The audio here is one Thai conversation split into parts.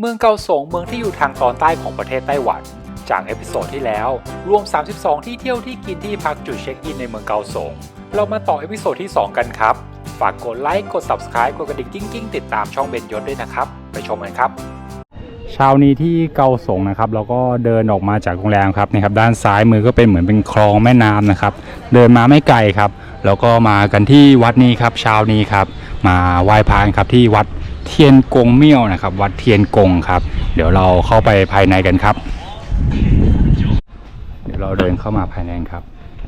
เมืองเกาสงเมืองที่อยู่ทางตอนใต้ของประเทศไต้หวัน จากเอพิโซดที่แล้ว รวม 32 ที่เที่ยวที่กินที่พักจุดเช็คอินในเมืองเกาสงเรามาต่อเอพิโซดที่ 2 กันครับ ฝากกดไลค์กด Subscribe กดกระดิ่งกิ้งๆ ติดตามช่องเบนยศด้วยนะครับ ไปชมกันครับเช้านี้ที่เกาสงนะครับเราก็เดินออกมาจากโรงแรมครับนี่ครับด้านซ้ายมือก็เป็นเหมือนเป็นคลองแม่น้ำนะครับ เดินมาไม่ไกลครับ แล้วก็มากันที่วัดนี้ครับเช้านี้ครับ มาไหว้พระกันครับที่วัด เทียนกงเมี่ยวนะครับ วัดเทียนกงครับ เดี๋ยวเราเข้าไปภายในกันครับ เดี๋ยวเราเดินเข้ามาภายในครับ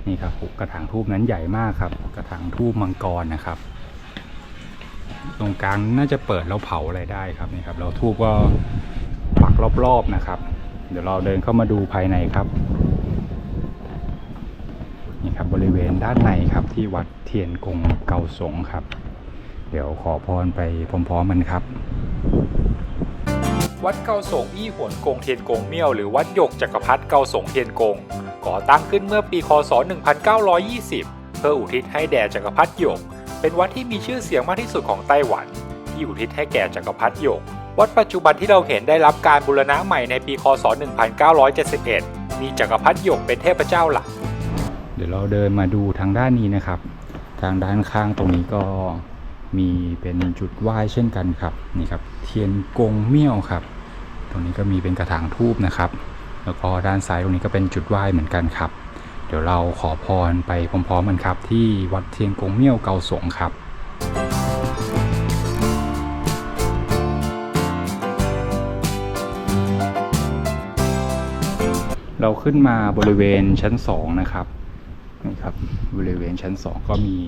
นี่ครับกระถางทูบนั้นใหญ่มากครับ กระถางทูบมังกรนะครับ ตรงกลางน่าจะเปิดแล้วเผาอะไรได้ครับนี่ครับ เราทูบก็ปักรอบๆนะครับ เดี๋ยวเราเดินเข้ามาดูภายในครับนี่ครับบริเวณด้านในครับที่วัดเทียนกงเกาสงครับ เดี๋ยวขอพรไปพร้อมๆกันครับ วัดเกาสงอี้หวนกงเทียนกงเมี่ยวหรือวัดหยกจักรพรรดิเกาสงเทียนกงก่อตั้งขึ้นเมื่อปีคศ 1920 เพื่ออุทิศให้แด่จักรพรรดิหยก เป็นวัดที่มีชื่อเสียงมากที่สุดของไต้หวัน ที่อุทิศให้แก่จักรพรรดิหยก วัดปัจจุบันที่เราเห็นได้รับการบูรณะใหม่ในปีคศ 1971 มีจักรพรรดิหยกเป็นเทพเจ้าหลัก เดี๋ยวเราเดินมาดูทางด้านนี้นะครับ ทางด้านข้างตรงนี้ก็ มีเป็นจุดไหว้เช่นกันครับนี่ครับเทียนกงเมี่ยวครับ ตรงนี้ก็มีเป็นกระถางทูบนะครับ แล้วก็ด้านซ้ายตรงนี้ก็เป็นจุดไหว้เหมือนกันครับ เดี๋ยวเราขอพรไปพร้อมๆกันครับ ที่วัดเทียนกงเมี่ยวเกาสงครับ เราขึ้นมาบริเวณชั้นสองนะครับนี่ครับบริเวณชั้นสองก็มี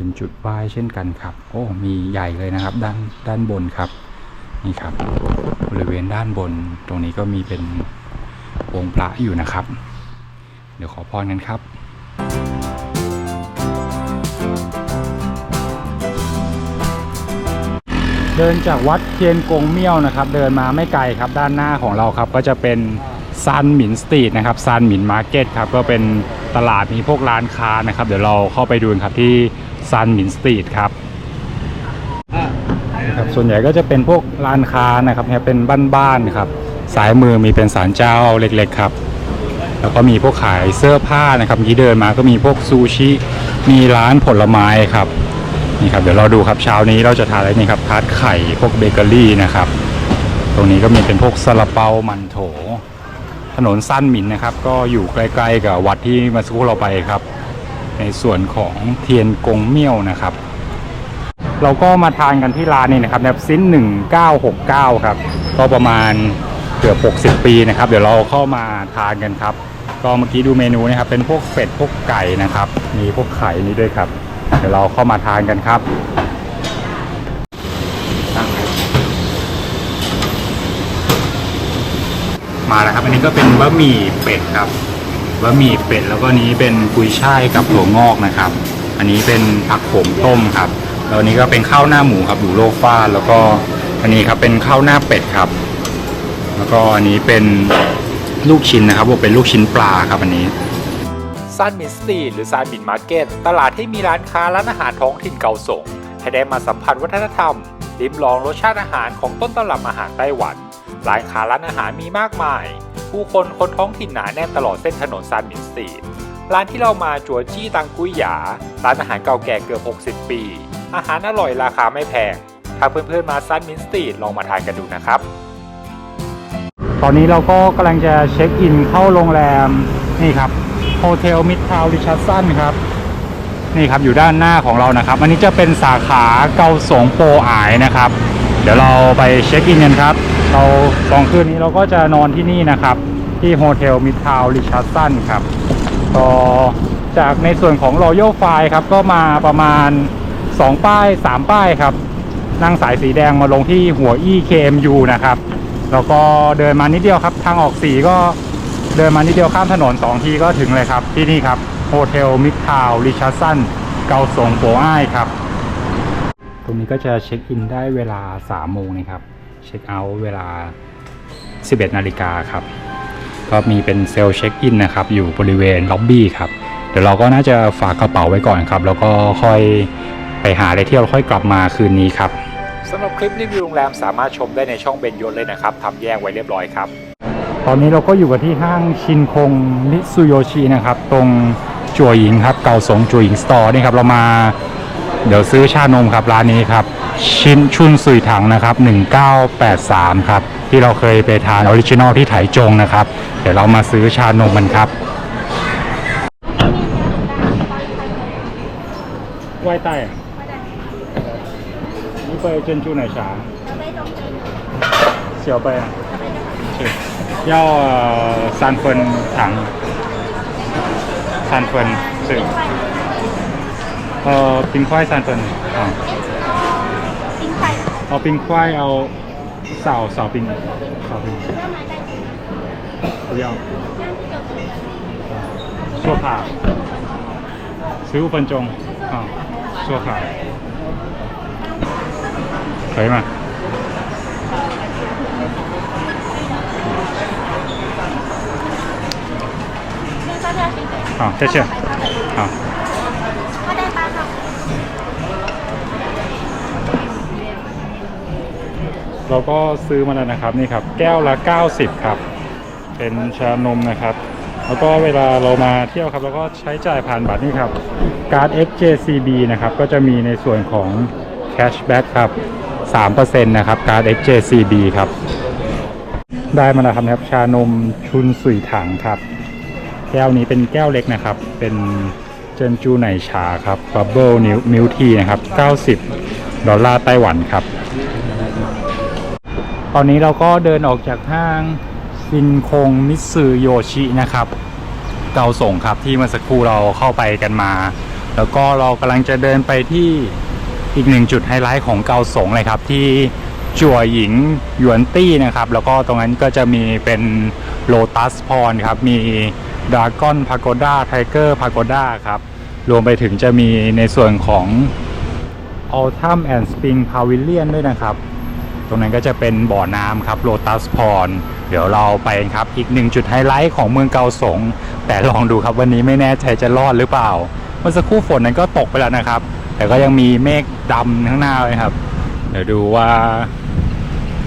เป็นจุดไหว้เช่นกันครับ โอ้มีใหญ่เลยนะครับ ด้านด้านบนครับ นี่ครับ บริเวณด้านบนตรงนี้ก็มีเป็นองค์พระอยู่นะครับ เดี๋ยวขอพรกันครับเดินจากวัดเทียนกงเมี่ยวนะครับ เดินมาไม่ไกลครับด้านหน้าของเราครับ ก็จะเป็นซันหมินสตรีทนะครับซันหมินมาร์เก็ตครับ ก็เป็นตลาดมีพวกร้านค้านะครับ เดี๋ยวเราเข้าไปดูนครับที่ ซันมินสตรีทครับนะครับ ส่วนใหญ่ก็จะเป็นพวกร้านค้านะครับเนี่ยเป็นบ้านๆครับ สายมือมีเป็นศาลเจ้าเล็กๆครับ แล้วก็มีพวกขายเสื้อผ้านะครับที่เดินมาก็มีพวกซูชิ มีร้านผลไม้ครับ นี่ครับเดี๋ยวเราดูครับเช้านี้เราจะทานอะไรนี่ครับทาร์ตไข่พวกเบเกอรี่นะครับ ตรงนี้ก็มีเป็นพวกซาลาเปามันโถ ถนนสั้นหมินนะครับ ก็อยู่ใกล้ๆกับวัดที่มาสักครู่เราไปครับ ในส่วนของเทียนกงเมี่ยวนะครับ เราก็มาทานกันที่ร้านนี้นะครับแบบซิ้น 1969 ครับ ก็ประมาณเกือบ 60 ปีนะครับ เดี๋ยวเราเข้ามาทานกันครับ ก็เมื่อกี้ดูเมนูนะครับ เป็นพวกเป็ดพวกไก่นะครับ มีพวกไข่นี้ด้วยครับ เดี๋ยวเราเข้ามาทานกันครับมาแล้วครับ อันนี้ก็เป็นบะหมี่เป็ดครับ บะหมี่เป็ดแล้วก็นี้เป็นกุยช่ายกับถั่วงอกนะครับ อันนี้เป็นผักโขมต้มครับแล้วอันนี้ก็เป็นข้าวหน้าหมูครับดูโลฟ้าแล้วก็อันนี้ครับเป็นข้าวหน้าเป็ดครับ แล้วก็อันนี้เป็นลูกชิ้นนะครับว่าเป็นลูกชิ้นปลาครับอันนี้ซานมินสตรีหรือซานมินมาร์เก็ตตลาดที่มีร้านค้าร้านอาหารท้องถิ่นเก่าส่งให้ได้มาสัมผัสวัฒนธรรมลิ้มลองรสชาติอาหารของต้นตำรับอาหารไต้หวันร้านค้าร้านอาหารมีมากมาย ผู้คนคนท้องถิ่นหนาแน่นตลอดเส้นถนนซานมินสตรีทร้านที่เรามาจัวจี้ตังกุ้ยหยา ร้านอาหารเก่าแก่เกือบ 60 ปี อาหารอร่อยราคาไม่แพง ถ้าเพื่อนๆมาซานมินสตรีทลองมาทานกันดูนะครับ ตอนนี้เราก็กำลังจะเช็คอินเข้าโรงแรม นี่ครับโฮเทลมิดทาวริชัสสันครับ นี่ครับอยู่ด้านหน้าของเรานะครับ อันนี้จะเป็นสาขาเกาสงโปอายนะครับ เดี๋ยวเราไปเช็คอินกันครับ เราสองคืนนี้เราก็จะนอนที่นี่นะครับ ที่โฮเทลมิดทาวริชัสสันครับก็จากในส่วนของรอยัลไฟครับ ก็มาประมาณ 2 ป้าย 3 ป้ายครับ นั่งสายสีแดงมาลงที่หัวอี้ KMU นะครับ แล้วก็เดินมานิดเดียวครับ ทางออกสีก็เดินมานิดเดียวข้ามถนน 2 ทีก็ถึงเลยครับ ที่นี่ครับโฮเทลมิดทาวริชาร์สันเกาสงโปอ้ายครับ ตรงนี้ก็จะเช็คอินได้เวลา 3 โมงนะครับ เช็คเอาท์เวลา 11 นาฬิกาครับ ก็มีเป็นเซลล์เช็คอินนะครับ อยู่บริเวณล็อบบี้ครับ เดี๋ยวเราก็น่าจะฝากกระเป๋าไว้ก่อนครับ แล้วก็ค่อยไปหาอะไรเที่ยวแล้วค่อยกลับมาคืนนี้ครับสำหรับคลิปรีวิวโรงแรมสามารถชมได้ในช่องเบนยศเลยนะครับทำแยกไว้เรียบร้อยครับ ตอนนี้เราก็อยู่กับที่ห้างชินคงมิตซูโยชินะครับ ตรงจั่วหญิงครับ เก่าสงจั่วหญิงสตอร์นี่ครับเรามา เดี๋ยวซื้อชานมครับร้านนี้ครับ ชินชุนซุยถังนะครับ 1983 ครับ ที่เราเคยไปทานออริจินอลที่ไถจงนะครับ เดี๋ยวเรามาซื้อชานมกันครับไหวไต้อะนี่ไปเจนจูไหนชาเสียวไปอะย่อซานเฟินถังซานเฟินสื่อเออปิงควายซานเฟินถัง 块哦冰块要少少冰少冰，不要，说卡，十五分钟啊，说卡，可以吗？发票请给。好，谢谢，好。 เราก็ซื้อมาแล้วนะครับนี่ครับ แก้วละ 90 ครับ เป็นชานมนะครับ แล้วก็เวลาเรามาเที่ยวครับเราก็ใช้จ่ายผ่านบัตรนี่ครับการ์ด XJCB นะครับก็จะมีในส่วนของ cashback ครับ3%นะครับการ์ด XJCB ครับ ได้มาแล้วครับนะครับชานมชุนสุยถังครับ แก้วนี้เป็นแก้วเล็กนะครับ เป็นเจนจูไหนชาครับบับเบิลมิลทีนะครับ 90 ดอลลาร์ไต้หวันครับ ตอนนี้เราก็เดินออกจากห้างซินคงมิสึโยชินะครับ เกาส่งครับที่เมื่อสักครู่เราเข้าไปกันมา แล้วก็เรากำลังจะเดินไปที่อีกหนึ่งจุดไฮไลท์ของเกาสงเลยครับ ที่จั่วหญิงหยวนตี้นะครับ แล้วก็ตรงนั้นก็จะมีเป็นโลตัสพรครับ มีดราก้อนพาโกด้าไทเกอร์พาโกด้าครับ รวมไปถึงจะมีในส่วนของ Autumn and Spring Pavilion ด้วยนะครับ ตรงนั้นก็จะเป็นบ่อน้ำครับโ o ตัสพรเดี๋ยวเราไปครับอีกหนึ่งจุดไฮไลท์ของเมืองเกาสง แต่ลองดูครับวันนี้ไม่แน่ใจจะรอดหรือเปล่า เมื่อสักครู่ฝนนั้นก็ตกไปแล้วนะครับ แต่ก็ยังมีเมฆดำข้างหน้าเลยครับ เดี๋ยวดูว่า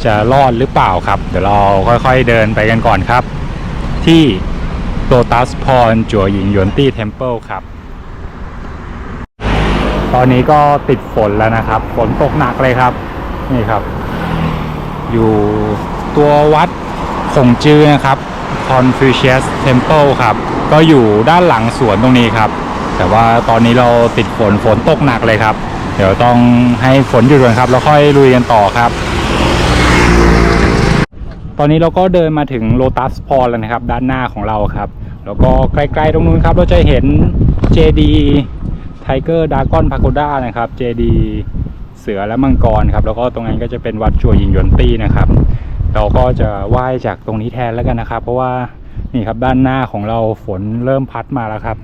จะรอดหรือเปล่าครับ เดี๋ยวเราค่อยๆเดินไปกันก่อนครับ ที่โ o ตัสพรจัวหญิงยวนตี้เทมเพิลครับตอนนี้ก็ติดฝนแล้วนะครับ ฝนตกหนักเลยครับ นี่ครับ อยู่ตัววัดคงจื้อนะครับ Confucius Temple ครับ ก็อยู่ด้านหลังสวนตรงนี้ครับ แต่ว่าตอนนี้เราติดฝนฝนตกหนักเลยครับ เดี๋ยวต้องให้ฝนหยุดก่อนครับ แล้วค่อยลุยกันต่อครับ ตอนนี้เราก็เดินมาถึงโ o ตัสพอลแล้วนะครับ ด้านหน้าของเราครับ แล้วก็ใกล้ๆตรงนู้นครับเราจะเห็นเจดีไทเกอร์ดากอนพาโกด้านะครับเจดี เสือและมังกรครับ แล้วก็ตรงนั้นก็จะเป็นวัดจั่วหญิงหยวนตี้นะครับ เราก็จะไหว้จากตรงนี้แทนแล้วกันนะครับ เพราะว่านี่ครับด้านหน้าของเราฝนเริ่มพัดมาแล้วครับ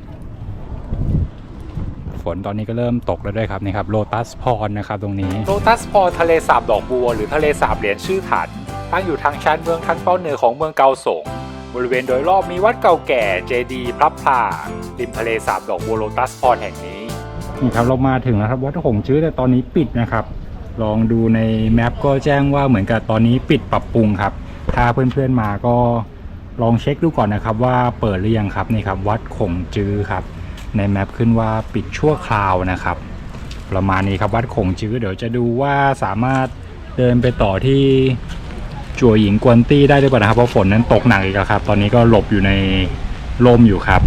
ฝนตอนนี้ก็เริ่มตกแล้วด้วยครับนี่ครับโลตัสพรนะครับตรงนี้โ o ตัสพอทะเลสาบดอกบัว หรือทะเลสาบเหรียญชื่อถันตั้งอยู่ทางชานเมืองทางตอนเหนือของเมืองเกาสงบริเวณโดยรอบมีวัดเก่าแก่เจดี พระพลาริมทะเลสาบดอกบัวโ o ตัสพรแห่งนี้ นี่ครับเรามาถึงแล้วครับวัดหงจื้อแต่ตอนนี้ปิดนะครับ ลองดูในแมปก็แจ้งว่าเหมือนกับตอนนี้ปิดปรับปรุงครับ ถ้าเพื่อนๆมาก็ลองเช็คดูก่อนนะครับ ว่าเปิดหรือยังครับนี่ครับ วัดขงจื้อครับ ในแมปขึ้นว่าปิดชั่วคราวนะครับ ประมาณนี้ครับวัดขงจื้อเดี๋ยวจะดูว่าสามารถเดินไปต่อที่จั่วหญิงกวนตี้ได้หรือเปล่านะครับเพราะฝนนั้นตกหนักอีกแล้วครับ ตอนนี้ก็หลบอยู่ในร่มอยู่ครับ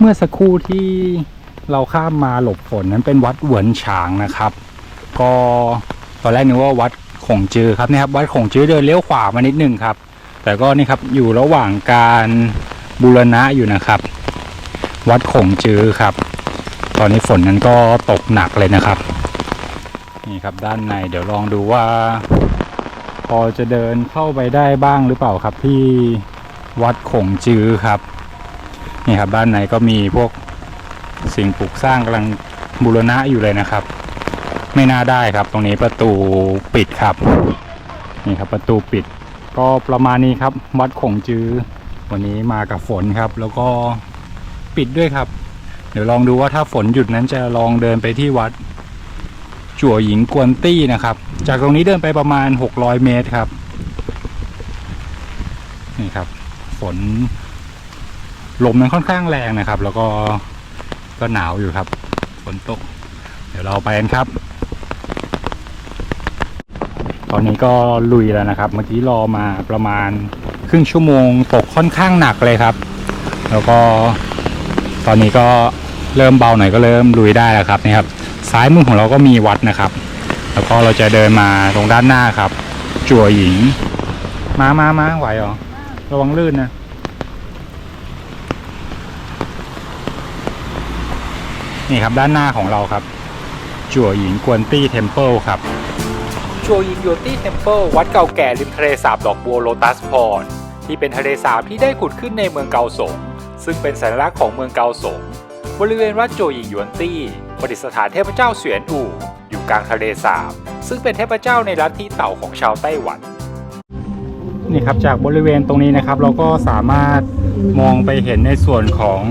เมื่อสักครู่ที่เราข้ามมาหลบฝนนั้นเป็นวัดเหวินฉางนะครับ ก็ตอนแรกนึกว่าวัดขงจือครับเนี่ยครับวัดขงจือเดินเลี้ยวขวามานิดนึงครับ แต่ก็นี่ครับอยู่ระหว่างการบูรณะอยู่นะครับ วัดขงจือครับ ตอนนี้ฝนนั้นก็ตกหนักเลยนะครับ นี่ครับด้านในเดี๋ยวลองดูว่า พอจะเดินเข้าไปได้บ้างหรือเปล่าครับที่วัดขงจือครับ นี่ครับด้านในก็มีพวกสิ่งปลูกสร้างกำลังบูรณะอยู่เลยนะครับ ไม่น่าได้ครับ ตรงนี้ประตูปิดครับ นี่ครับประตูปิด ก็ประมาณนี้ครับ วัดขงจื้อวันนี้มากับฝนครับ แล้วก็ปิดด้วยครับ เดี๋ยวลองดูว่าถ้าฝนหยุดนั้นจะลองเดินไปที่วัด จั่วหญิงกวนตี้นะครับ จากตรงนี้เดินไปประมาณ 600 เมตรครับ นี่ครับ ฝน ลมมันค่อนข้างแรงนะครับ แล้วก็ก็หนาวอยู่ครับฝนตก เดี๋ยวเราไปกันครับ ตอนนี้ก็ลุยแล้วนะครับ เมื่อกี้รอมาประมาณครึ่งชั่วโมงตกค่อนข้างหนักเลยครับ แล้วก็ตอนนี้ก็เริ่มเบาหน่อยก็เริ่มลุยได้แล้วครับนี่ครับ ซ้ายมือของเราก็มีวัดนะครับ แล้วก็เราจะเดินมาตรงด้านหน้าครับ จั่วหญิง มามามาไหวเหรอระวังลื่นนะ นี่ครับด้านหน้าของเราครับ จั่วหญิงกวนตี้เทมเพิลครับชัวยิงโยตี้เทมเพิลวัดเก่าแก่ริมทะเลสาบดอกบัวโลตัสพอร์ตที่เป็นทะเลสาบที่ได้ขุดขึ้นในเมืองเกาสง ซึ่งเป็นสัญลักษณ์ของเมืองเกาสง บริเวณวัดโจหยิงหยวนตี้ประดิษฐานเทพเจ้าเสวียนอู่อยู่กลางทะเลสาบ ซึ่งเป็นเทพเจ้าในลัทธิเต่าของชาวไต้หวัน นี่ครับจากบริเวณตรงนี้นะครับ เราก็สามารถมองไปเห็นในส่วนของ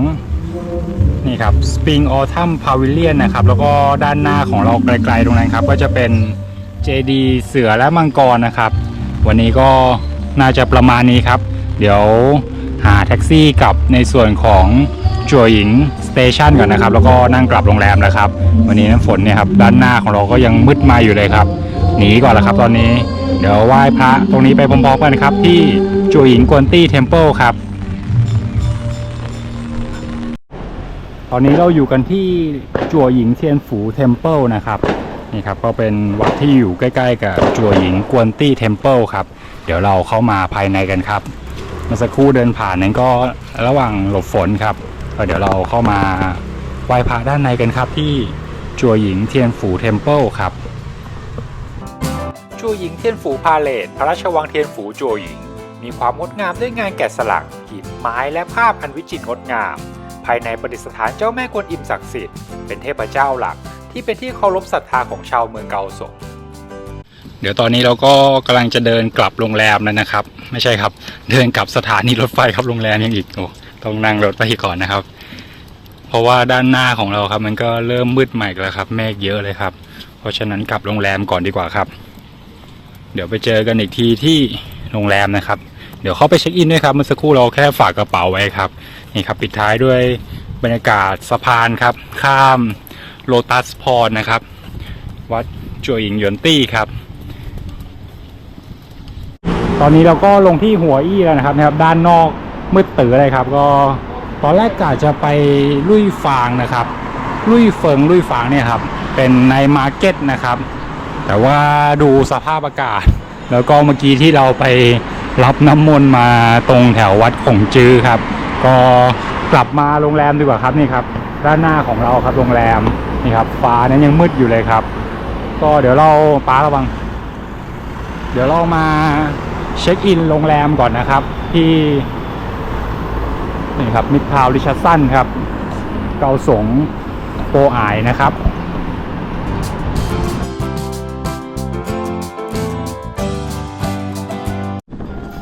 นี่ครับ Spring Autumn Pavilion นะครับ แล้วก็ด้านหน้าของเราไกลๆตรงนั้นครับ ก็จะเป็น JD เสือและมังกรนะครับ วันนี้ก็น่าจะประมาณนี้ครับ เดี๋ยวหาแท็กซี่กลับในส่วนของจัวหญิงสเตชันก่อนนะครับ แล้วก็นั่งกลับโรงแรมนะครับ วันนี้น้ำฝนเนี่ยครับด้านหน้าของเราก็ยังมืดมาอยู่เลยครับหนีก่อนละครับ ตอนนี้เดี๋ยวไหว้พระตรงนี้ไปพร้อมๆกันครับ ที่จัวหญิงกวนตี้เทมเพิลครับ ตอนนี้เราอยู่กันที่จัวหญิงเทียนฝูเทมเพิลนะครับนี่ครับก็เป็นวัดที่อยู่ใกล้ ๆ กับจัวหญิงกวนตี้เทมเพิลครับ เดี๋ยวเราเข้ามาภายในกันครับเมื่อสักครู่เดินผ่านนั้นก็ระหว่างหลบฝนครับก็เดี๋ยวเราเข้ามาไหว้พระด้านในกันครับที่จัวหญิงเทียนฝูเทมเพิลครับจัวหญิงเทียนฝูพาเลทพระราชวังเทียนฝูจัวหญิง มีความงดงามด้วยงานแกะสลักหินไม้และภาพอันวิจิตรงดงาม ภายในประดิษฐานเจ้าแม่กวนอิมศักดิ์สิทธิ์เป็นเทพเจ้าหลักที่เป็นที่เคารพศรัทธาของชาวเมืองเกาสงเดี๋ยวตอนนี้เราก็กำลังจะเดินกลับโรงแรมแล้วนะครับ ไม่ใช่ครับ เดินกลับสถานีรถไฟครับโรงแรมยังอีกโอ้ต้องนั่งรถไปก่อนนะครับ เพราะว่าด้านหน้าของเราครับ มันก็เริ่มมืดใหม่แล้วครับ เมฆเยอะเลยครับ เพราะฉะนั้นกลับโรงแรมก่อนดีกว่าครับ เดี๋ยวไปเจอกันอีกทีที่โรงแรมนะครับ เดี๋ยวเข้าไปเช็คอินด้วยครับเมื่อสักครู่เราแค่ฝากกระเป๋าไว้ครับ นี่ครับปิดท้ายด้วยบรรยากาศสะพานครับ ข้ามโลตัสพอร์นะครับ วัดจัวหญิงหยวนตี้ครับ ตอนนี้เราก็ลงที่หัวอี้แล้วนะครับนะครับ ด้านนอกมืดตื่อเลยครับ ก็ตอนแรกกะจะไปลุยฟางนะครับ ลุยเฟิงลุยฟางเนี่ยครับ เป็นในมาร์เก็ตนะครับ แต่ว่าดูสภาพอากาศ แล้วก็เมื่อกี้ที่เราไปรับน้ำมนต์มาตรงแถววัดขงจื้อครับ ก็กลับมาโรงแรมดีกว่าครับนี่ครับ ด้านหน้าของเราครับโรงแรมนี่ครับฟ้านั้นยังมืดอยู่เลยครับ ก็เดี๋ยวเราป้าระวัง เดี๋ยวเรามาเช็คอินโรงแรมก่อนนะครับ ที่นี่ครับมิดทาวริชาสันครับ เกาสงโปอายนะครับ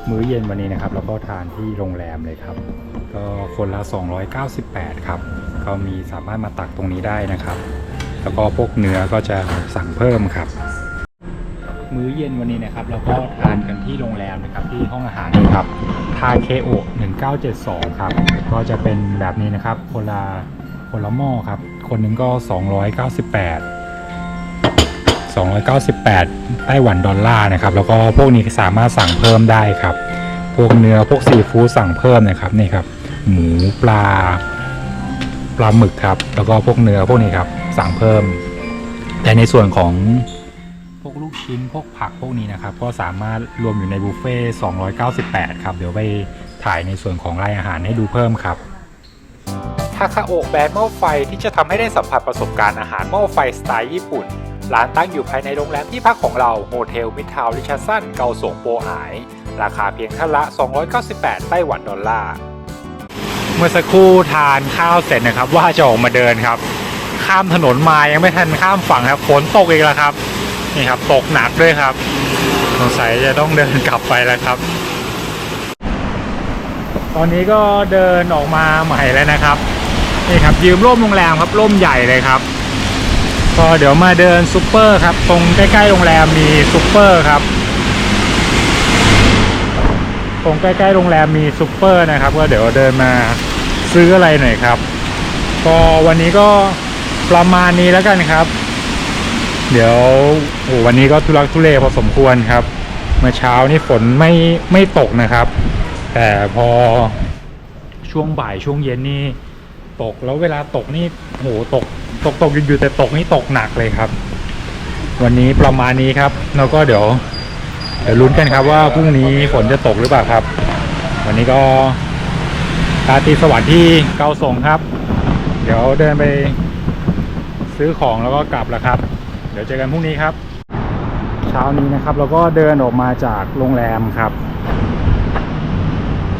มื้อเย็นวันนี้นะครับ เราก็ทานที่โรงแรมเลยครับ ก็คนละ 298 ครับ ก็มีสามารถมาตักตรงนี้ได้นะครับ แล้วก็พวกเนื้อก็จะสั่งเพิ่มครับ มื้อเย็นวันนี้นะครับเราก็ทานกันที่โรงแรมนะครับที่ห้องอาหารนะครับทาเคโอ1972 ครับ ก็จะเป็นแบบนี้นะครับ คนละคนละหม้อครับ คนหนึ่งก็ 298 298 ไต้หวันดอลลาร์นะครับ แล้วก็พวกนี้สามารถสั่งเพิ่มได้ครับ พวกเนื้อพวกซีฟู้ดสั่งเพิ่มนะครับนี่ครับ หมูปลา ปลาหมึกครับ แล้วก็พวกเนื้อพวกนี้ครับ สั่งเพิ่ม แต่ในส่วนของพวกลูกชิ้นพวกผักพวกนี้นะครับ ก็สามารถรวมอยู่ในบุฟเฟ่ต์298 ครับ เดี๋ยวไปถ่ายในส่วนของรายอาหารให้ดูเพิ่มครับทาคาโอะแบรนด์หม้อไฟที่จะทำให้ได้สัมผัสประสบการณ์อาหารหม้อไฟสไตล์ญี่ปุ่น ร้านตั้งอยู่ภายในโรงแรมที่พักของเราโฮเทลมิทาวริชาสันเกาสงโปอาย ราคาเพียงท่านละ 298 ไต้หวันดอลลาร์ เมื่อสักครู่ทานข้าวเสร็จนะครับ ว่าจะออกมาเดินครับ ข้ามถนนมายังไม่ทันข้ามฝั่งครับฝนตกอีกแล้วครับนี่ครับตกหนักด้วยครับสงสัยจะต้องเดินกลับไปแล้วครับ ตอนนี้ก็เดินออกมาใหม่แล้วนะครับนี่ครับยืมร่มโรงแรมครับร่มใหญ่เลยครับก็เดี๋ยวมาเดินซูเปอร์ครับ ตรงใกล้ๆโรงแรมมีซูเปอร์ครับ รงใกล้ๆโรงแรมมีซูเปอร์นะครับ ก็เดี๋ยวเดินมาซื้ออะไรหน่อยครับ ก็วันนี้ก็ประมาณนี้แล้วกันครับ เดี๋ยวโอ้วันนี้ก็ทุลักทุเลพอสมควรครับ เมื่อเช้านี่ฝนไม่ไม่ตกนะครับ แต่พอช่วงบ่ายช่วงเย็นนี่ตกแล้วเวลาตกนี่โหตก ตกตกอยู่ๆแต่ตกนี่ตกหนักเลยครับ วันนี้ประมาณนี้ครับ แล้วก็เดี๋ยว เดี๋ยวลุ้นกันครับว่าพรุ่งนี้ฝนจะตกหรือเปล่าครับ วันนี้ก็ตาตีสวัสดิ์ที่เกาสงครับ เดี๋ยวเดินไปซื้อของแล้วก็กลับแล้วครับ เดี๋ยวเจอกันพรุ่งนี้ครับ เช้านี้นะครับเราก็เดินออกมาจากโรงแรมครับ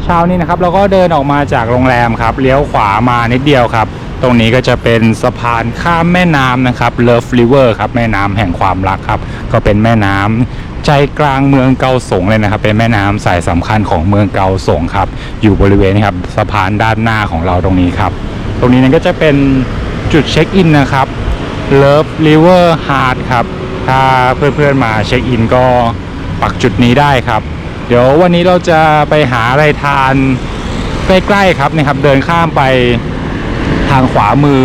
เช้านี้นะครับเราก็เดินออกมาจากโรงแรมครับเลี้ยวขวามานิดเดียวครับ ตรงนี้ก็จะเป็นสะพานข้ามแม่น้ำนะครับ Love River ครับแม่น้ำแห่งความรักครับ ก็เป็นแม่น้ำ ใจกลางเมืองเกาสงเลยนะครับ เป็นแม่น้ำสายสำคัญของเมืองเกาสงครับ อยู่บริเวณนี้ครับสะพานด้านหน้าของเราตรงนี้ครับ ตรงนี้นั้นก็จะเป็นจุดเช็คอินนะครับ Love River Hard ครับ ถ้าเพื่อนๆมาเช็คอินก็ปักจุดนี้ได้ครับ เดี๋ยววันนี้เราจะไปหาอะไรทานใกล้ๆครับนี่ครับ เดินข้ามไปทางขวามือ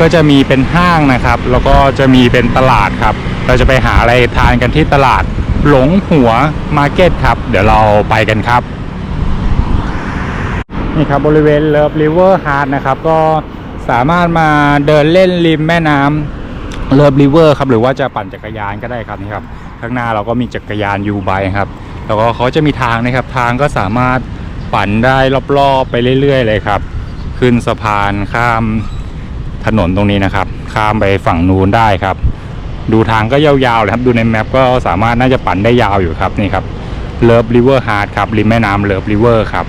ก็จะมีเป็นห้างนะครับ แล้วก็จะมีเป็นตลาดครับ เราจะไปหาอะไรทานกันที่ตลาด หลงหัวมาร์เก็ตครับ เดี๋ยวเราไปกันครับ นี่ครับบริเวณเลิฟริเวอร์ฮาร์ดนะครับ ก็สามารถมาเดินเล่นริมแม่น้ำเลิฟริเวอร์ครับ หรือว่าจะปั่นจักรยานก็ได้ครับนี่ครับ ข้างหน้าเราก็มีจักรยานยูไบครับ แล้วก็เขาจะมีทางนะครับ ทางก็สามารถปั่นได้รอบๆไปเรื่อย ๆ เลยครับ ขึ้นสะพานข้ามถนนตรงนี้นะครับ ข้ามไปฝั่งนู้นได้ครับ ดูทางก็ยาวๆเลยครับ ดูในแมปก็สามารถน่าจะปั่นได้ยาวอยู่ครับนี่ครับเลิฟริเวอร์ฮาร์ดครับริมแม่น้ำเลิฟริเวอร์ครับ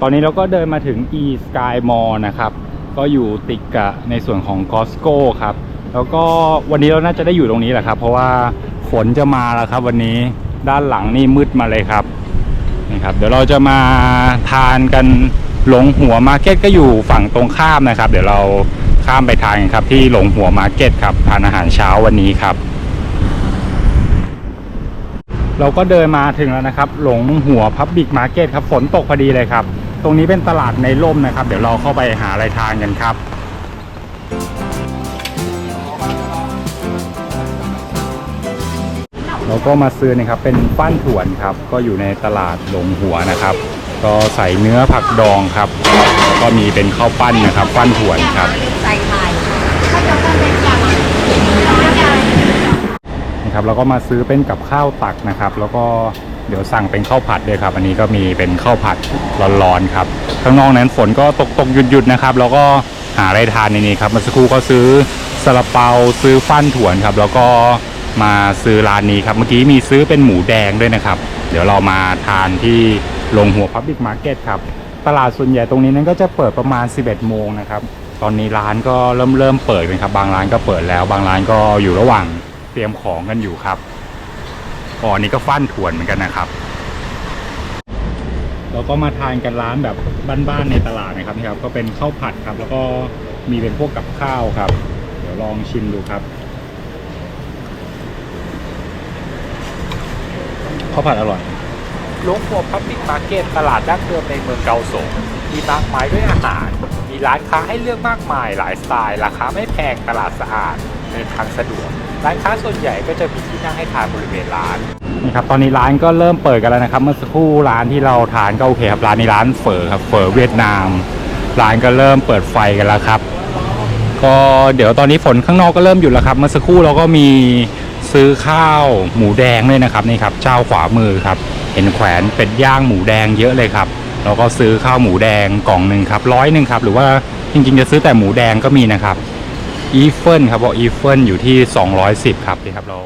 ตอนนี้เราก็เดินมาถึง e sky mall นะครับ ก็อยู่ติดกับในส่วนของ Costco ครับ แล้วก็วันนี้เราน่าจะได้อยู่ตรงนี้แหละครับ เพราะว่าฝนจะมาแล้วครับ วันนี้ด้านหลังนี่มืดมาเลยครับนี่ครับ เดี๋ยวเราจะมาทานกัน หลงหัวมาร์เก็ตก็อยู่ฝั่งตรงข้ามนะครับ เดี๋ยวเราข้ามไปทานกันครับที่หลงหัวมาร์เก็ตครับทานอาหารเช้าวันนี้ครับ เราก็เดินมาถึงแล้วนะครับ หลงหัวพับบิกมาร์เก็ตครับฝนตกพอดีเลยครับ ตรงนี้เป็นตลาดในร่มนะครับ เดี๋ยวเราเข้าไปหาอะไรทานกันครับเราก็มาซื้อนะครับเป็นปั้นถ่วนครับ ก็อยู่ในตลาดหลงหัวนะครับ ก็ใส่เนื้อผักดองครับแล้วก็มีเป็นข้าวปั้นนะครับ ปั้นถ่วนครับ ใส่ไข่ถ้าจะเป็นเป็นยำอะยำนะครับแล้วก็มาซื้อเป็นกับข้าวตักนะครับ แล้วก็เดี๋ยวสั่งเป็นข้าวผัดด้วยครับ อันนี้ก็มีเป็นข้าวผัดร้อนๆครับข้างนอกนั้นฝนก็ตกตกหยุดหยุดๆนะครับ แล้วก็หาอะไรทานในนี้ครับมื่อสักครู่ก็ซื้อซาลาเปาซื้อฟั่นถั่วนครับ แล้วก็มาซื้อร้านนี้ครับ เมื่อกี้มีซื้อเป็นหมูแดงด้วยนะครับ เดี๋ยวเรามาทานที่ ลงหัวพับบิกมาร์เก็ตครับ ตลาดส่วนใหญ่ตรงนี้นั้นก็จะเปิดประมาณ 11 โมงนะครับ ตอนนี้ร้านก็เริ่มเริ่มเปิดกันครับ บางร้านก็เปิดแล้ว บางร้านก็อยู่ระหว่างเตรียมของกันอยู่ครับอ๋อนี่ก็ฟั่นถวนเหมือนกันนะครับแล้วก็มาทานกันร้านแบบบ้านๆในตลาดนะครับนี่ครับ ก็เป็นข้าวผัดครับ แล้วก็มีเป็นพวกกับข้าวครับ เดี๋ยวลองชิมดูครับข้าวผัดอร่อย ลวงหัวพับบิกมาร์เก็ตตลาดดั้งเดิมในเมืองเกาสงมีมากมายด้วยอาหาร มีร้านค้าให้เลือกมากมายหลายสไตล์ ราคาไม่แพง ตลาดสะอาดเดินทางสะดวก ร้านค้าส่วนใหญ่ก็จะมีที่นั่งให้ทานบริเวณร้าน นี่ครับ ตอนนี้ร้านก็เริ่มเปิดกันแล้วนะครับ เมื่อสักครู่ร้านที่เราทานก็โอเคครับ ร้านนี้ร้านเฝอครับ เฝอเวียดนาม ร้านก็เริ่มเปิดไฟกันแล้วครับ ก็เดี๋ยวตอนนี้ฝนข้างนอกก็เริ่มหยุดแล้วครับ เมื่อสักครู่เราก็มี ซื้อข้าวหมูแดงด้วยนะครับนี่ครับเจ้าขวามือครับ เห็นแขวนเป็ดย่างหมูแดงเยอะเลยครับแล้วก็ซื้อข้าวหมูแดงกล่องหนึ่งครับร้อยหนึ่งครับหรือว่าจริงๆจะซื้อแต่หมูแดงก็มีนะครับอีเฟิลครับบอกอีเฟิลอยู่ที่ 210 ครับนี่ครับเรา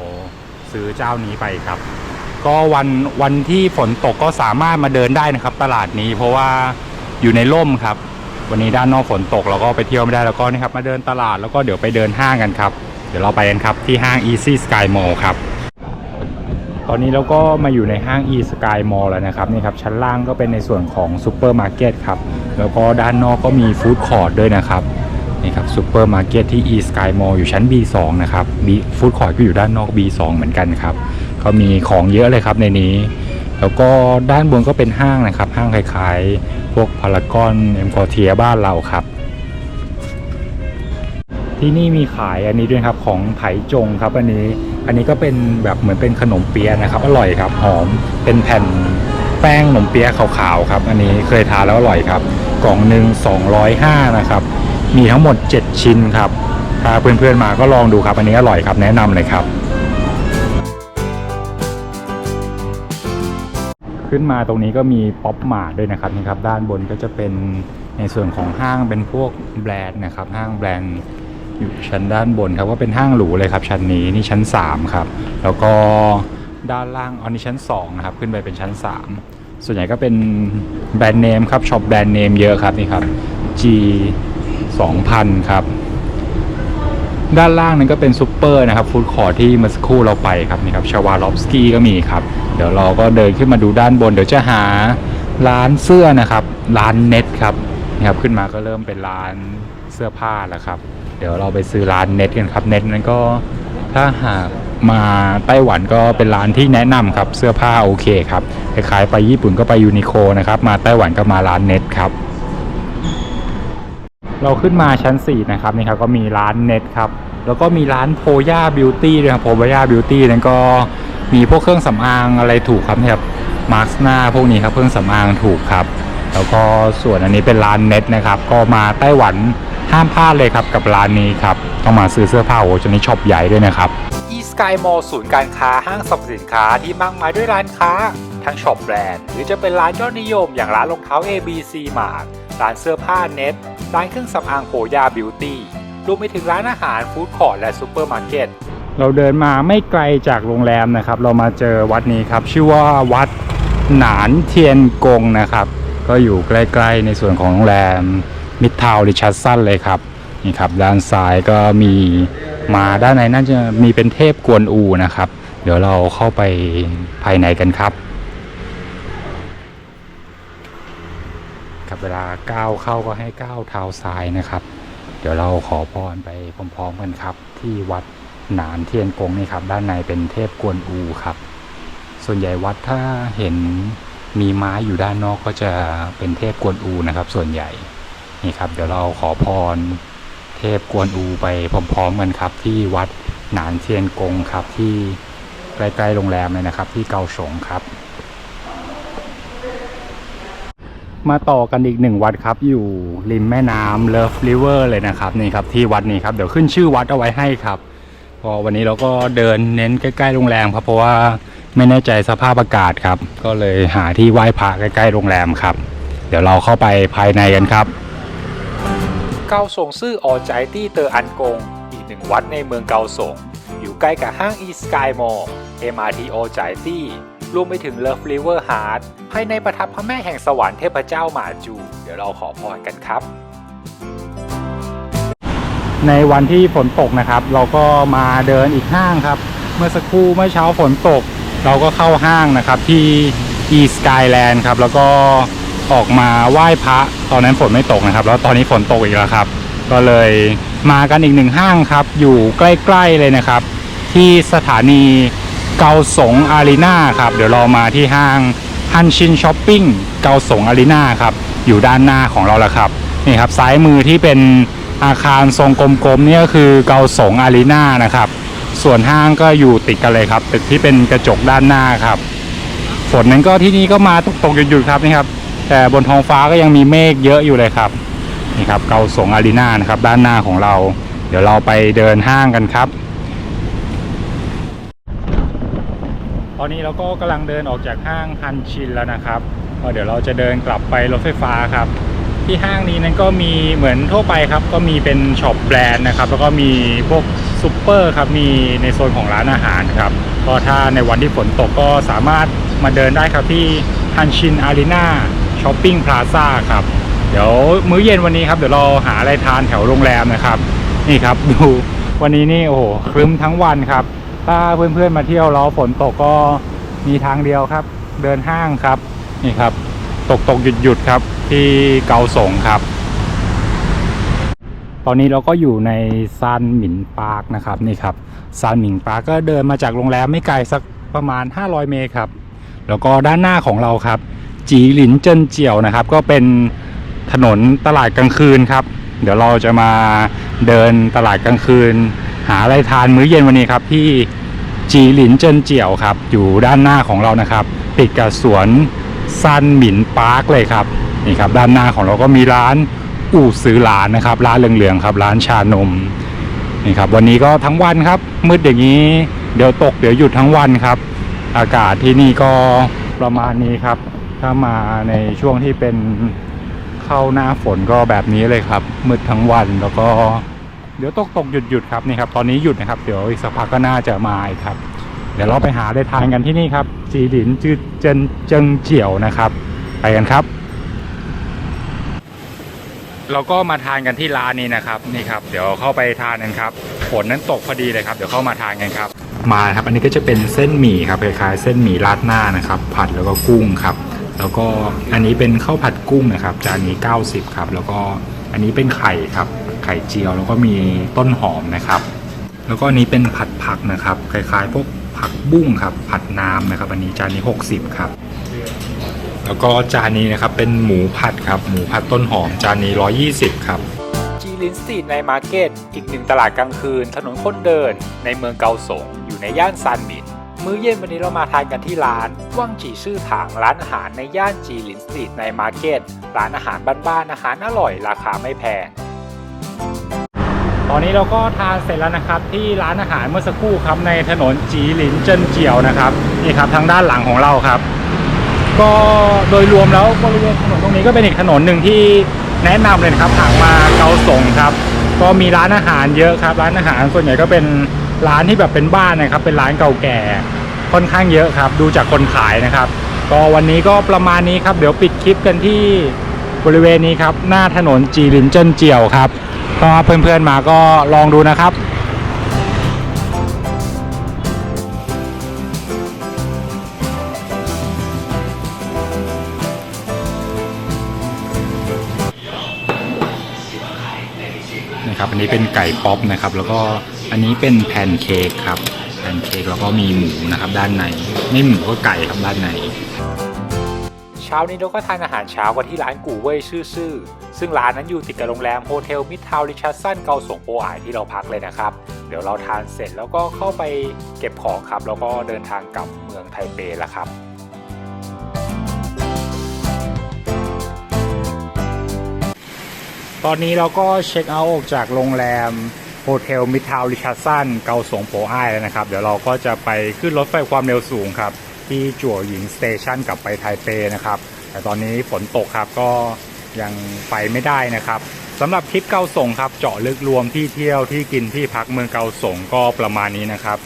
ซื้อเจ้านี้ไปครับ ก็วันวันที่ฝนตกก็สามารถมาเดินได้นะครับ ตลาดนี้เพราะว่าอยู่ในร่มครับ วันนี้ด้านนอกฝนตกเราก็ไปเที่ยวไม่ได้แล้วก็นี่ครับมาเดินตลาดแล้วก็เดี๋ยวไปเดินห้างกันครับ เดี๋ยวเราไปกันครับที่ห้าง Easy Sky Mall ครับ ตอนนี้เราก็มาอยู่ในห้าง E Sky Mall แล้วนะครับนี่ครับชั้นล่างก็เป็นในส่วนของซูเปอร์มาร์เก็ตครับแล้วก็ด้านนอกก็มีฟู้ดคอร์ทด้วยนะครับนี่ครับซูเปอร์มาร์เก็ตที่ e Sky Mall อยู่ชั้น B2 นะครับ B ฟู้ดคอร์ทก็อยู่ด้านนอก B2 เหมือนกันครับก็มีของเยอะเลยครับในนี้ แล้วก็ด้านบนก็เป็นห้างนะครับ ห้างคล้ายๆ พวกพารากอนเอ็มคอเทียบ้านเราครับ ที่นี่มีขายอันนี้ด้วยครับของไถจงครับอันนี้อันนี้ก็เป็นแบบเหมือนเป็นขนมเปี๊ยะนะครับอร่อยครับหอมเป็นแผ่นแป้งขนมเปี๊ยะขาวๆครับ อันนี้เคยทานแล้วอร่อยครับ กล่องหนึ่ง205นะครับมีทั้งหมด 7 ชิ้นครับถ้าเพื่อนๆมาก็ลองดูครับ อันนี้อร่อยครับแนะนำเลยครับ ขึ้นมาตรงนี้ก็มีป๊อปมาร์ด้วยนะครับนี่ครับ ด้านบนก็จะเป็นในส่วนของห้างเป็นพวกแบรนด์นะครับ ห้างแบรนด์ อยู่ชั้นด้านบนครับก็เป็นห้างหรูเลยครับ ชั้นนี้นี่ชั้น 3 ครับ แล้วก็ด้านล่างอันนี้ชั้น2นะครับขึ้นไปเป็นชั้น 3 ส่วนใหญ่ก็เป็นแบรนด์เนมครับช็อปแบรนด์เนมเยอะครับนี่ครับ G 2000ครับด้านล่างนั้นก็เป็นซูเปอร์นะครับฟู้ดคอร์ทที่เมื่อสักครู่เราไปครับนี่ครับชาวาลอฟสกี้ก็มีครับ เดี๋ยวเราก็เดินขึ้นมาดูด้านบน เดี๋ยวจะหาร้านเสื้อนะครับ ร้านเน็ตครับนี่ครับขึ้นมาก็เริ่มเป็นร้านเสื้อผ้าแล้วครับ เดี๋ยวเราไปซื้อร้านเน็ตกันครับเน็ตนั้นก็ถ้าหากมาไต้หวันก็เป็นร้านที่แนะนำครับเสื้อผ้าโอเคครับคล้ายๆไปญี่ปุ่นก็ไปยูนิโคนะครับมาไต้หวันก็มาร้านเน็ตครับ เราขึ้นมาชั้น 4 นะครับนี่ครับก็มีร้านเน็ตครับแล้วก็มีร้านโพย่าบิวตี้ด้วยครับโพย่าบิวตี้นั้นก็มีพวกเครื่องสำอางอะไรถูกครับเนี่ยครับมาร์คหน้าพวกนี้ครับเครื่องสำอางถูกครับ แล้วก็ส่วนอันนี้เป็นร้านเน็ตนะครับ ก็มาไต้หวัน ห้ามพลาดเลยครับกับร้านนี้ครับ ต้องมาซื้อเสื้อผ้าโอ้โหจนนี้ช็อปใหญ่ด้วยนะครับ e Sky Mall ศูนย์การค้าห้างสรรพสินค้าที่มากมายด้วยร้านค้า ทั้งช็อปแบรนด์ หรือจะเป็นร้านยอดนิยม อย่างร้านรองเท้า ABC Mart ร้านเสื้อผ้าเน็ตร้านเครื่องสำอางโพยาบิวตี้รวมไปถึงร้านอาหารฟู้ดคอร์ทและซูเปอร์มาร์เก็ตเราเดินมาไม่ไกลจากโรงแรมนะครับ เรามาเจอวัดนี้ครับ ชื่อว่าวัดหนานเทียนกงนะครับ ก็อยู่ใกล้ๆในส่วนของโรงแรม มิดทาวริชัสซันเลยครับนี่ครับด้านซ้ายก็มีมาด้านในน่าจะมีเป็นเทพกวนอูนะครับ เดี๋ยวเราเข้าไปภายในกันครับกับเวลาก้าวเข้าก็ให้ก้าวเท้าซ้ายนะครับ เดี๋ยวเราขอพรไปพร้อมๆกันครับ ที่วัดหนานเทียนกงนี่ครับ ด้านในเป็นเทพกวนอูครับ ส่วนใหญ่วัดถ้าเห็นมีไม้อยู่ด้านนอกก็จะเป็นเทพกวนอูนะครับ ส่วนใหญ่ นี่ครับ เดี๋ยวเราขอพร เทพกวนอูไปพร้อมๆกันครับ ที่วัดหนานเทียนกงครับที่ใกล้ๆโรงแรมเลยนะครับ ที่เกาสงครับ มาต่อกันอีกหนึ่งวัดครับ อยู่ริมแม่น้ำเลิฟริเวอร์เลยนะครับนี่ครับที่วัดนี้ครับเดี๋ยวขึ้นชื่อวัดเอาไว้ให้ครับพอวันนี้เราก็เดินเน้นใกล้ๆโรงแรมครับเพราะว่าไม่แน่ใจสภาพอากาศครับ ก็เลยหาที่ไหว้พระใกล้ๆโรงแรมครับ เดี๋ยวเราเข้าไปภายในกันครับ เกาสงซื่อออใจตี้เตออันกง อีกหนึ่งวัดในเมืองเกาสง อยู่ใกล้กับห้าง e Sky Mall MRT ออใจตี้รวมไปถึง Love River Heart ภายในประทับพระแม่แห่งสวรรค์เทพเจ้าหมาจู เดี๋ยวเราขอพรกันครับ ในวันที่ฝนตกนะครับ เราก็มาเดินอีกห้างครับ เมื่อสักครู่เมื่อเช้าฝนตก เราก็เข้าห้างนะครับที่ e Skyland ครับแล้วก็ ออกมาไหว้พระตอนนั้นฝนไม่ตกนะครับ แล้วตอนนี้ฝนตกอีกแล้วครับ ก็เลยมากันอีกหนึ่งห้างครับ อยู่ใกล้ๆเลยนะครับ ที่สถานีเกาสงอารีนาครับ เดี๋ยวเรามาที่ห้างฮันชินช้อปปิ้งเกาสงอารีนาครับ อยู่ด้านหน้าของเราแล้วครับนี่ครับซ้ายมือที่เป็นอาคารทรงกลมๆนี่ก็คือเกาสงอารีนานะครับ ส่วนห้างก็อยู่ติดกันเลยครับตึกที่เป็นกระจกด้านหน้าครับ ฝนนั้นก็ที่นี่ก็มาตกๆหยุดๆครับนี่ครับ แต่บนท้องฟ้าก็ยังมีเมฆเยอะอยู่เลยครับ นี่ครับเกาสงอารีนานะครับ ด้านหน้าของเรา เดี๋ยวเราไปเดินห้างกันครับ ตอนนี้เราก็กำลังเดินออกจากห้างฮันชินแล้วนะครับก็เดี๋ยวเราจะเดินกลับไปรถไฟฟ้าครับ ที่ห้างนี้นั้นก็มีเหมือนทั่วไปครับ ก็มีเป็นช็อปแบรนด์นะครับ แล้วก็มีพวกซูเปอร์ครับมีในโซนของร้านอาหารครับก็ถ้าในวันที่ฝนตกก็สามารถมาเดินได้ครับที่ฮันชินอารีนา ช้อปปิ้งพลาซ่าครับ เดี๋ยวมื้อเย็นวันนี้ครับ เดี๋ยวเราหาอะไรทานแถวโรงแรมนะครับ นี่ครับดูวันนี้นี่โอ้โหครึ้มทั้งวันครับ ถ้าเพื่อนๆมาเที่ยวแล้วฝนตกก็มีทางเดียวครับ เดินห้างครับ นี่ครับ ตกตกหยุดหยุดครับ ที่เกาสงครับ ตอนนี้เราก็อยู่ในซานหมินปาร์คนะครับนี่ครับซานหมินปาร์คก็เดินมาจากโรงแรมไม่ไกลสักประมาณ 500 เมตรครับ แล้วก็ด้านหน้าของเราครับ จีหลินเจิ้นเจียวนะครับ ก็เป็นถนนตลาดกลางคืนครับ เดี๋ยวเราจะมาเดินตลาดกลางคืน หาอะไรทานมื้อเย็นวันนี้ครับที่จีหลินเจิ้นเจียวครับ อยู่ด้านหน้าของเรานะครับ ติดกับสวนซันหมินปาร์คเลยครับนี่ครับด้านหน้าของเราก็มีร้านอู่ซื้อหลานนะครับ ร้านเหลืองๆครับ ร้านชานมนี่ครับวันนี้ก็ทั้งวันครับมืดอย่างนี้ เดี๋ยวตกเดี๋ยวหยุดทั้งวันครับ อากาศที่นี่ก็ประมาณนี้ครับ ถ้ามาในช่วงที่เป็นเข้าหน้าฝนก็แบบนี้เลยครับ มืดทั้งวันแล้วก็ เดี๋ยวตกตกหยุดหยุดครับนี่ครับ ตอนนี้หยุดนะครับ เดี๋ยวอีกสักพักก็น่าจะมาอีกครับ เดี๋ยวเราไปหาได้ทานกันที่นี่ครับ จีหลินจืดเจินเจิงเจียวนะครับ ไปกันครับ เราก็มาทานกันที่ร้านนี้นะครับนี่ครับ เดี๋ยวเข้าไปทานกันครับฝนนั้นตกพอดีเลยครับ เดี๋ยวเข้ามาทานกันครับ มาครับ อันนี้ก็จะเป็นเส้นหมี่ครับคล้ายๆเส้นหมี่ราดหน้านะครับ ผัดแล้วก็กุ้งครับ แล้วก็อันนี้เป็นข้าวผัดกุ้งนะครับ จานนี้ 90 ครับ แล้วก็อันนี้เป็นไข่ครับ ไข่เจียวแล้วก็มีต้นหอมนะครับ แล้วก็อันนี้เป็นผัดผักนะครับ คล้ายๆ พวกผักบุ้งครับ ผัดน้ำนะครับ อันนี้จานนี้ 60 ครับ แล้วก็จานนี้นะครับเป็นหมูผัดครับ หมูผัดต้นหอมจานนี้ 120 ครับจีลินสตรีทในมาร์เก็ตอีกหนึ่งตลาดกลางคืน ถนนคนเดินในเมืองเกาสงอยู่ในย่านซานมิน มื้อเย็นวันนี้เรามาทานกันที่ร้านว่างจีชื่อถางร้านอาหารในย่านจีหลินสตรีทในมาร์เก็ตร้านอาหารบ้านๆอาหารอร่อยราคาไม่แพง ตอนนี้เราก็ทานเสร็จแล้วนะครับ ที่ร้านอาหารเมื่อสักครู่ครับในถนนจีหลินเจิ้นเจียวนะครับนี่ครับทางด้านหลังของเราครับ ก็โดยรวมแล้วบริเวณถนนตรงนี้ก็เป็นอีกถนนหนึ่งที่แนะนำเลยนะครับหากมาเกาสงครับ ก็มีร้านอาหารเยอะครับ ร้านอาหารส่วนใหญ่ก็เป็นร้านที่แบบเป็นบ้านนะครับ เป็นร้านเก่าแก่ ค่อนข้างเยอะครับ ดูจากคนขายนะครับ ก็วันนี้ก็ประมาณนี้ครับ เดี๋ยวปิดคลิปกันที่บริเวณนี้ครับ หน้าถนนจีลินเจิ้นเจียวครับ ก็เพื่อนๆมาก็ลองดูนะครับนะครับอันนี้เป็นไก่ป๊อปนะครับ แล้วก็อันนี้เป็นแพนเค้กครับ นเค้กแล้วก็มีหมูนะครับด้านใน ไม่หมูก็ไก่ครับด้านใน เช้านี้เราก็ทานอาหารเช้ากันที่ร้านกู่เว่ยชื่อๆซึ่งร้านนั้นอยู่ติดกับโรงแรมโฮเทลมิททาวริชาร์สันเกาสงโปอายที่เราพักเลยนะครับ เดี๋ยวเราทานเสร็จแล้วก็เข้าไปเก็บของครับ แล้วก็เดินทางกลับเมืองไทเปแล้วครับตอนนี้เราก็เช็คเอาท์ออกจากโรงแรม โฮเทลมิทาวริชาสันเกาสงโปอายแล้วนะครับ เดี๋ยวเราก็จะไปขึ้นรถไฟความเร็วสูงครับ ที่จั่วหญิงสเตชันกลับไปไทเปนะครับ แต่ตอนนี้ฝนตกครับก็ยังไปไม่ได้นะครับสำหรับทริปเกาสงครับ เจาะลึกรวมที่เที่ยวที่กินที่พักเมืองเกาสงก็ประมาณนี้นะครับ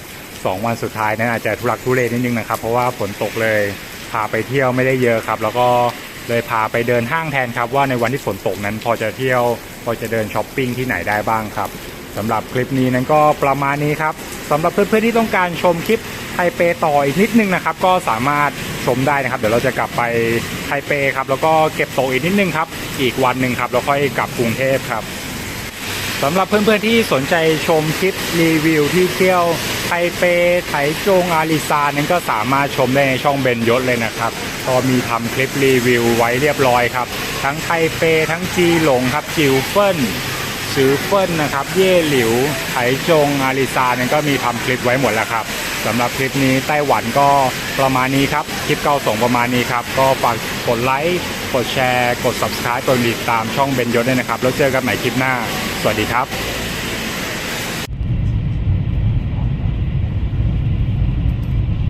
สองวันสุดท้ายนั้นอาจจะทุรักทุเลนิดนึงนะครับ เพราะว่าฝนตกเลยพาไปเที่ยวไม่ได้เยอะครับ แล้วก็เลยพาไปเดินห้างแทนครับว่าในวันที่ฝนตกนั้นพอจะเที่ยวพอจะเดินช้อปปิ้งที่ไหนได้บ้างครับ สำหรับคลิปนี้นั้นก็ประมาณนี้ครับสำหรับเพื่อนๆที่ต้องการชมคลิปไทเปต่ออีกนิดนึงนะครับ ก็สามารถชมได้นะครับ เดี๋ยวเราจะกลับไปไทเปครับ แล้วก็เก็บโตะอีกนิดนึงครับ อีกวันหนึ่งครับแล้วค่อยกลับกรุงเทพครับสำหรับเพื่อนๆที่สนใจชมคลิปรีวิวที่เที่ยวไทเปไถจงอาริซานั้นก็สามารถชมได้ในช่องเบนยศเลยนะครับก็มีทำคลิปรีวิวไว้เรียบร้อยครับ ทั้งไทเปทั้งจีหลงครับจิวเฟิน ซื้อเฟิลนะครับ เย่หลิวไถจงอาริซาเนี่ยก็มีทำคลิปไว้หมดแล้วครับสำหรับคลิปนี้ไต้หวันก็ประมาณนี้ครับ คลิปเก่าส่งประมาณนี้ครับ ก็ฝากกดไลค์กดแชร์ กด subscribe กดติดตามช่องเบนยศด้วยนะครับ แล้วเจอกันใหม่คลิปหน้า สวัสดีครับ